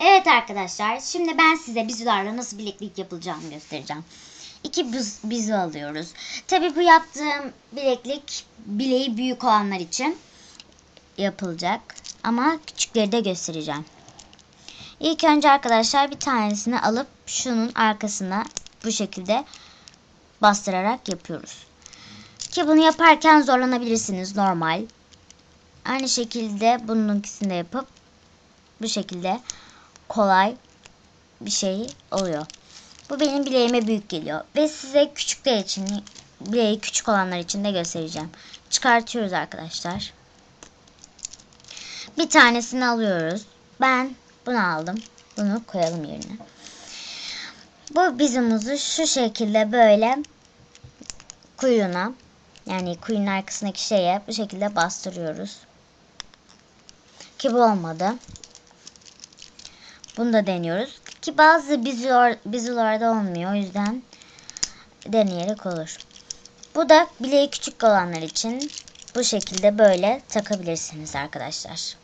Evet arkadaşlar şimdi ben size bizularla nasıl bileklik yapılacağını göstereceğim. İki biz, bizu alıyoruz. Tabi bu yaptığım bileklik bileği büyük olanlar için yapılacak. Ama küçükleri de göstereceğim. İlk önce arkadaşlar bir tanesini alıp şunun arkasına bu şekilde bastırarak yapıyoruz. Ki bunu yaparken zorlanabilirsiniz normal. Aynı şekilde bununkisini de yapıp bu şekilde kolay bir şey oluyor. Bu benim bileğime büyük geliyor. Ve size küçükler için, bileği küçük olanlar için de göstereceğim. Çıkartıyoruz arkadaşlar. Bir tanesini alıyoruz. Ben bunu aldım. Bunu koyalım yerine. Bu bizumuzu şu şekilde böyle kuyruğuna yani kuyunun arkasındaki şeye bu şekilde bastırıyoruz. Ki bu olmadı. Bunu da deniyoruz. Ki bazı bizularda olmuyor. O yüzden deneyerek olur. Bu da bileği küçük olanlar için bu şekilde böyle takabilirsiniz arkadaşlar.